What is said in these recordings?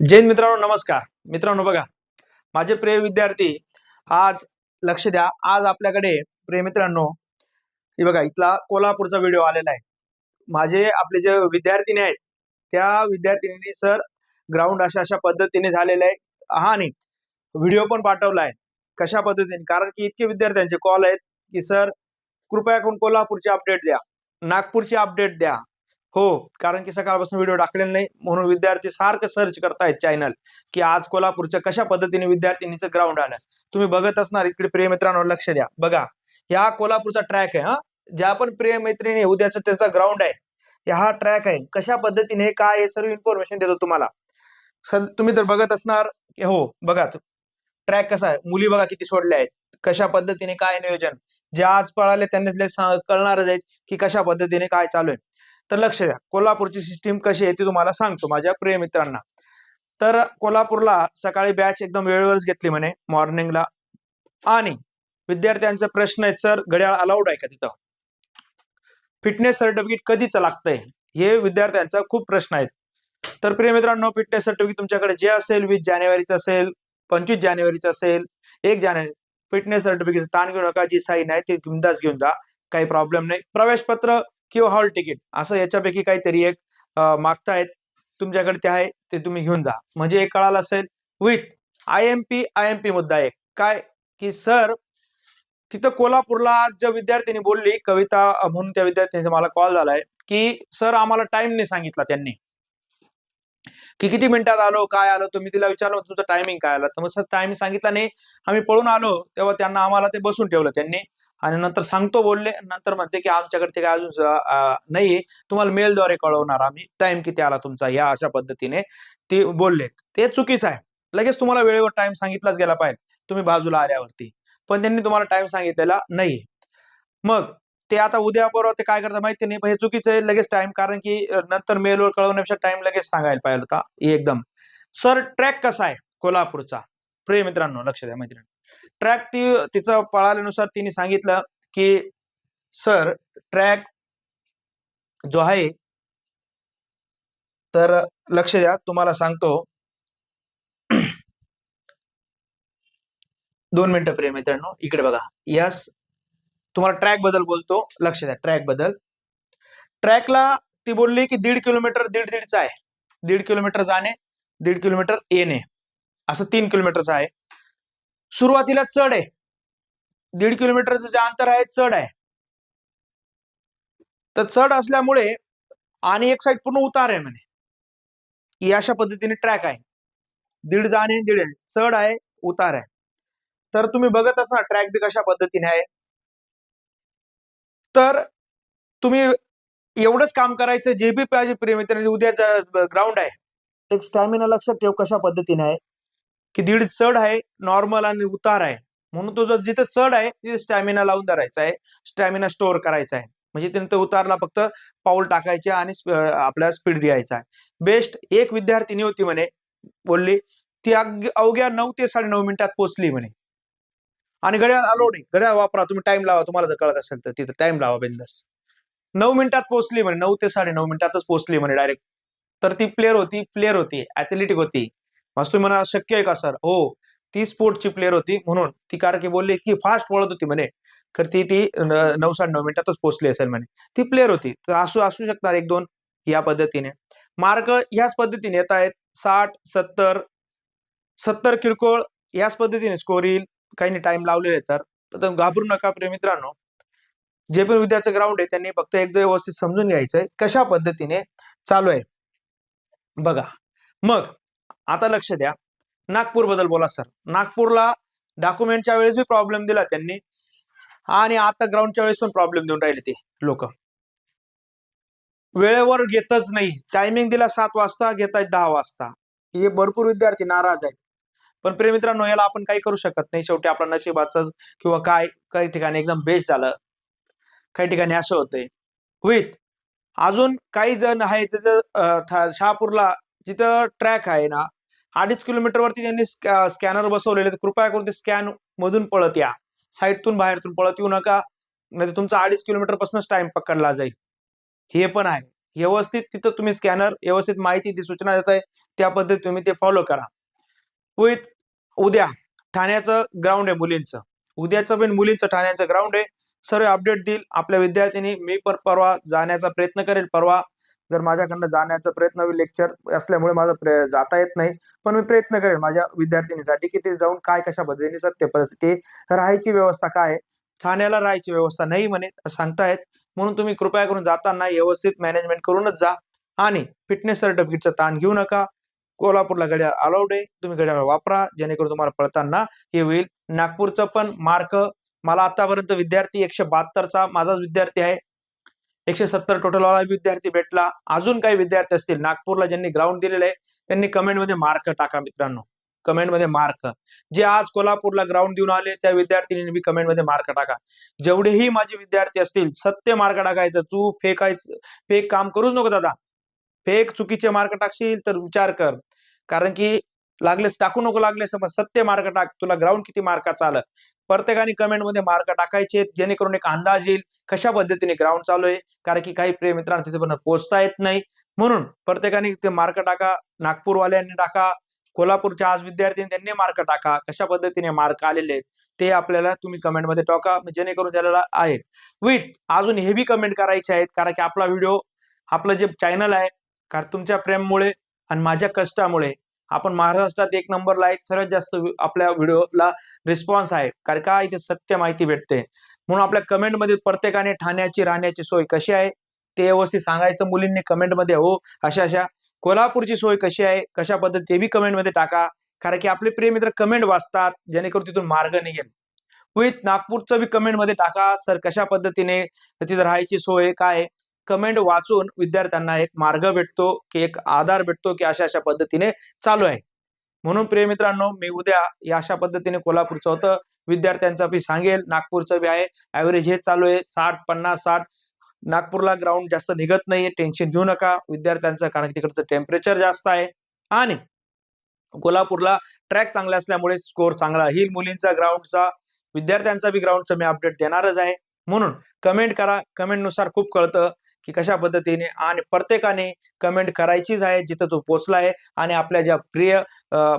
जैन मित्रांनो नमस्कार. मित्रांनो बघा माझे प्रिय विद्यार्थी आज लक्ष द्या. आज आपल्याकडे प्रिय मित्रांनो हे बघा इथला कोल्हापूरचा व्हिडिओ आलेला आहे. माझे आपले जे विद्यार्थिनी आहेत त्या विद्यार्थिनी सर ग्राउंड अशा अशा पद्धतीने झालेलं आहे. हा नाही व्हिडिओ पण पाठवला आहे. कशा पद्धतीने? कारण की इतके विद्यार्थ्यांचे कॉल आहेत की सर कृपया करून कोल्हापूरची अपडेट द्या. नागपूरची अपडेट द्या. हो कारण की सकाळपासून व्हिडिओ टाकलेला नाही म्हणून विद्यार्थी सारखं सर्च करतायत चॅनल की आज कोल्हापूरच्या कशा पद्धतीने विद्यार्थिनीचं ग्राउंड आलं. तुम्ही बघत असणार इकडे प्रियमित्रांवर लक्ष द्या. बघा ह्या कोल्हापूरचा ट्रॅक आहे हा. ज्या पण प्रिय मैत्रिणी त्यांचा ग्राउंड आहे हा ट्रॅक आहे. कशा पद्धतीने हे काय आहे सर्व इन्फॉर्मेशन देतो तुम्हाला. सर तुम्ही तर बघत असणार हो बघा ट्रॅक कसा आहे. मुली बघा किती सोडल्या आहेत. कशा पद्धतीने काय नियोजन. जे आज पळाले त्यांना कळणारच आहेत की कशा पद्धतीने काय चालू आहे. तर लक्ष द्या. कोल्हापूरची सिस्टीम कशी आहे ती तुम्हाला सांगतो माझ्या प्रिय मित्रांना तर कोल्हापूरला सकाळी बॅच एकदम वेळेवरच घेतली म्हणे मॉर्निंगला आणि विद्यार्थ्यांचा प्रश्न आहे सर घड्याळ अलाउड आहे का तिथं? फिटनेस सर्टिफिकेट कधीच लागतंय? हे विद्यार्थ्यांचा खूप प्रश्न आहेत. तर प्रिय मित्रांनो फिटनेस सर्टिफिकेट तुमच्याकडे जे असेल वीस जानेवारीचं असेल पंचवीस जानेवारीचं असेल एक जानेवारी फिटनेस सर्टिफिकेट ताण घेऊ नका जी साईन आहे ती बिंदास घेऊन जा. काही प्रॉब्लेम नाही. प्रवेश पत्र किंवा हॉल तिकीट असं याच्यापैकी काहीतरी एक मागतायत तुमच्याकडे ते आहे ते तुम्ही घेऊन जा. म्हणजे एक कळालं असेल with I M P I M P मुद्दा एक. काय? की सर तिथं कोल्हापूरला आज ज्या विद्यार्थ्यांनी बोलली कविता म्हणून त्या विद्यार्थ्यांचा मला कॉल झालाय की सर आम्हाला टाइम नाही सांगितला त्यांनी. की किती मिनिटात आलो काय आलो तुम्ही तिला विचारलं तुमचं टायमिंग काय आलं? तर मग सर टायमिंग सांगितला नाही. आम्ही पळून आलो. तेव्हा त्यांना आम्हाला ते बसून ठेवलं त्यांनी. आणि नंतर सांगतो बोलले नंतर म्हणते की आमच्याकडे ते काय अजून नाहीये. तुम्हाला मेलद्वारे कळवणार आम्ही. टाइम किती आला तुमचा? या अशा पद्धतीने ते बोलले. ते चुकीचं आहे. लगेच तुम्हाला वेळेवर टाइम सांगितलाच गेला पाहिजे. तुम्ही बाजूला आल्यावरती. पण त्यांनी तुम्हाला टाइम सांगितलेला नाही मग ते आता उद्या बरोबर ते काय करतात माहिती नाही पण हे चुकीचं आहे. लगेच टाइम कारण की नंतर मेलवर कळवण्यापेक्षा टाइम लगेच सांगायला पाहिजे होता. एकदम. सर ट्रॅक कसा आहे कोल्हापूरचा? प्रिय मित्रांनो लक्ष द्या मैत्रिणी. ट्रॅक ती तिचं पळाल्यानुसार तिने सांगितलं की सर ट्रॅक जो आहे तर लक्ष द्या तुम्हाला सांगतो. दोन मिनिटं प्रेम मित्रांनो इकडे बघा. यस तुम्हाला ट्रॅकबद्दल बोलतो. लक्ष द्या ट्रॅकबद्दल. ट्रॅकला ती बोलली की दीड किलोमीटर दीड दीडचा आहे. दीड किलोमीटर जाणे दीड किलोमीटर येणे. असं तीन किलोमीटरचं आहे. सुरुवातीला चढ आहे. दीड किलोमीटरचं जे अंतर आहे चढ आहे. तर चढ असल्यामुळे आणि एक साईड पूर्ण उतार आहे म्हणे. अशा पद्धतीने ट्रॅक आहे. दीड जाणे दीड आहे. चढ आहे उतार आहे. तर तुम्ही बघत असणार ट्रॅक बी कशा पद्धतीने आहे. तर तुम्ही एवढंच काम करायचं जे बी पाहिजे प्रेमित्र उद्या ग्राउंड आहे. एक स्टॅमिना लक्षात ठेव कशा पद्धतीने आहे. की दीड चढ आहे नॉर्मल आणि उतार आहे. म्हणून तो जर जिथे चढ आहे तिथे स्टॅमिना लावून धरायचा आहे स्टॅमिना स्टोअर करायचा आहे. म्हणजे त्यानंतर उतारला फक्त पाऊल टाकायचे आणि आपल्या आपल्याला स्पीड द्यायचा आहे. बेस्ट एक विद्यार्थिनी होती म्हणे बोलली ती अवघ्या नऊ ते साडे नऊ मिनिटात पोहोचली म्हणे. आणि घड्याळ अलोड आहे घड्याळ वापरा तुम्ही टाइम लावा तुम्हाला जर कळत असेल तर तिथं टाइम लावा बिंदास. नऊ मिनिटात पोहोचली म्हणे नऊ ते साडे नऊ मिनिटातच पोहोचली म्हणे डायरेक्ट तर ती प्लेअर होती प्लेअर होती ऍथलेटिक होती. मग तुम्ही म्हणा शक्य आहे का सर हो. ती स्पोर्टची प्लेअर होती म्हणून ती कारण की बोलली की फास्ट वळत होती म्हणे. तर ती ती नऊ साडे नऊ मिनिटातच पोहोचली असेल म्हणे. ती प्लेअर होती. तर असू असू शकणार एक दोन या पद्धतीने. मार्क ह्याच पद्धतीने येत आहेत. साठ सत्तर सत्तर किरकोळ याच पद्धतीने स्कोर येईल. काही टाइम लावलेले तर तर घाबरू नका प्रिय मित्रांनो. जे पण विद्यार्थ्याचं ग्राउंड आहे त्यांनी फक्त एकदा व्यवस्थित समजून घ्यायचंय. कशा पद्धतीने चालू आहे? बघा. मग आता लक्ष द्या. नागपूरबद्दल बोला सर. नागपूरला डॉक्युमेंटच्या वेळेस बी प्रॉब्लेम दिला त्यांनी आणि आता ग्राउंडच्या वेळेस पण प्रॉब्लेम देऊन राहिले ते लोक. वेळेवर घेतच नाही. टायमिंग दिला सात वाजता घेत आहेत दहा वाजता. हे भरपूर विद्यार्थी नाराज आहेत. पण प्रिय मित्रांनो याला आपण काही करू शकत नाही. शेवटी आपल्या नशिबाचं किंवा काय काही ठिकाणी एकदम बेस्ट झालं. काही ठिकाणी असं होतंय. विथ अजून काही जण आहे तिथं शहापूरला जिथं ट्रॅक आहे ना अडीच किलोमीटर वरती त्यांनी स्कॅनर बसवलेले कृपया करून ते स्कॅन मधून पळत या. साईडतून बाहेरतून पळत येऊ नका. नाही तुमचा अडीच किलोमीटर पासूनच टाइम पकडला जाईल. हे पण आहे. व्यवस्थित तिथं तुम्ही स्कॅनर व्यवस्थित माहिती ती सूचना देत आहे त्या पद्धतीत तुम्ही ते फॉलो करा. विथ उद्या ठाण्याचं ग्राउंड आहे मुलींचं. उद्याचं पण मुलींचं ठाण्याचं ग्राउंड आहे. सर्व अपडेट देईल. आपल्या विद्यार्थ्यांनी मी पण परवा जाण्याचा प्रयत्न करेल. परवा जर माझ्याकडनं जाण्याचा प्रयत्न लेक्चर असल्यामुळे माझा जाता येत नाही पण मी प्रयत्न करेन माझ्या विद्यार्थिनीसाठी की ते जाऊन काय कशा पद्धतीने सत्य परिस्थिती राहायची व्यवस्था काय आहे ठाण्याला राहायची व्यवस्था नाही म्हणे सांगतायत. म्हणून तुम्ही कृपया करून जाताना व्यवस्थित मॅनेजमेंट करूनच जा. आणि फिटनेस सर्टिफिकेटचा ताण घेऊ नका. कोल्हापूरला घड्याळ अलाउड आहे. तुम्ही घड्याळ वापरा. जेणेकरून तुम्हाला पळताना हे होईल. नागपूरचं पण मार्क मला आतापर्यंत विद्यार्थी एकशे बहात्तरचा माझाच विद्यार्थी आहे. एकशे सत्तर टोटल वाला विद्यार्थी भेटला. अजून काही विद्यार्थी असतील. नागपूरला ज्यांनी ग्राउंड दिलेलं आहे त्यांनी कमेंटमध्ये मार्क टाका मित्रांनो. कमेंटमध्ये मार्क जे आज कोल्हापूरला ग्राउंड देऊन आले त्या विद्यार्थ्यांनी बी कमेंटमध्ये मार्क टाका. जेवढेही माझे विद्यार्थी असतील सत्य मार्क टाकायचं तू फेकायचं फेक काम करूच नको दादा. फेक चुकीचे मार्क टाकशील तर विचार कर. कारण की लागलेच टाकू नको लागले समज सत्य मार्क टाक. तुला ग्राउंड किती मार्काचा आलं? प्रत्येकाने कमेंटमध्ये मार्क टाकायचे जेणेकरून एक अंदाज येईल कशा पद्धतीने ग्राउंड चालू आहे. कारण की काही प्रिय मित्रांना तिथेपर्यंत पोहोचता येत नाही. म्हणून प्रत्येकाने ते मार्क टाका. नागपूरवाल्यांनी टाका. कोल्हापूरच्या आज विद्यार्थी त्यांनी मार्क टाका. कशा पद्धतीने मार्क आलेले आहेत ते आपल्याला तुम्ही कमेंटमध्ये टाका. जेणेकरून त्याला आहे. विथ अजून हेवी कमेंट करायचे आहेत. कारण की आपला व्हिडिओ आपलं जे चॅनल आहे कारण तुमच्या प्रेममुळे आणि माझ्या कष्टामुळे आपण महाराष्ट्रात एक नंबरला आहे. सर्वात जास्त आपल्या व्हिडिओला रिस्पॉन्स आहे. कारण का इथे सत्य माहिती भेटते? म्हणून आपल्या कमेंटमध्ये प्रत्येकाने ठाण्याची राहण्याची सोय कशी आहे? ते व्यवस्थित सांगायचं मुलींनी कमेंटमध्ये हो अशा अशा. कोल्हापूरची सोय कशी आहे? कशा पद्धती ते बी कमेंटमध्ये टाका. कारण की आपले प्रिय मित्र कमेंट वाचतात जेणेकरून तिथून मार्ग निघेल. विथ नागपूरचं बी कमेंटमध्ये टाका सर कशा पद्धतीने तिथे राहायची सोय आहे, काय कमेंट वाचून विद्यार्थ्यांना एक मार्ग भेटतो की एक आधार भेटतो की अशा अशा पद्धतीने चालू आहे. म्हणून प्रिय मित्रांनो मी उद्या या अशा पद्धतीने कोल्हापूरचं होतं. विद्यार्थ्यांचं बी सांगेल नागपूरचं बी आहे. ऍव्हरेज हे चालू आहे. साठ पन्नास साठ. नागपूरला ग्राउंड जास्त निघत नाहीये. टेन्शन घेऊ नका. विद्यार्थ्यांचं कारण तिकडचं टेम्परेचर जास्त आहे. आणि कोल्हापूरला ट्रॅक चांगला असल्यामुळे स्कोर चांगला येईल मुलींचा ग्राउंडचा विद्यार्थ्यांचा बी ग्राउंडचा मी अपडेट देणारच आहे. म्हणून कमेंट करा. कमेंटनुसार खूप कळतं. की कशा पद्धतीने आणि प्रत्येकाने कमेंट करायचीच आहे जिथं तो पोचला आहे आणि आपल्या ज्या प्रिय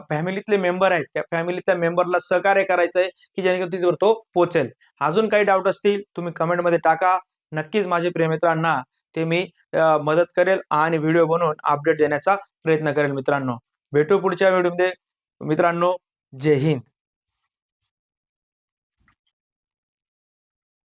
फॅमिलीतले मेंबर आहेत त्या फॅमिलीच्या मेंबरला सहकार्य करायचं आहे की जेणेकरून तिथवर तो पोचेल अजून काही डाऊट असतील तुम्ही कमेंटमध्ये टाका. नक्कीच माझे प्रियमित्रांना ते मी मदत करेल आणि व्हिडिओ बनवून अपडेट देण्याचा प्रयत्न करेल मित्रांनो. भेटू पुढच्या व्हिडिओमध्ये मित्रांनो जय हिंद.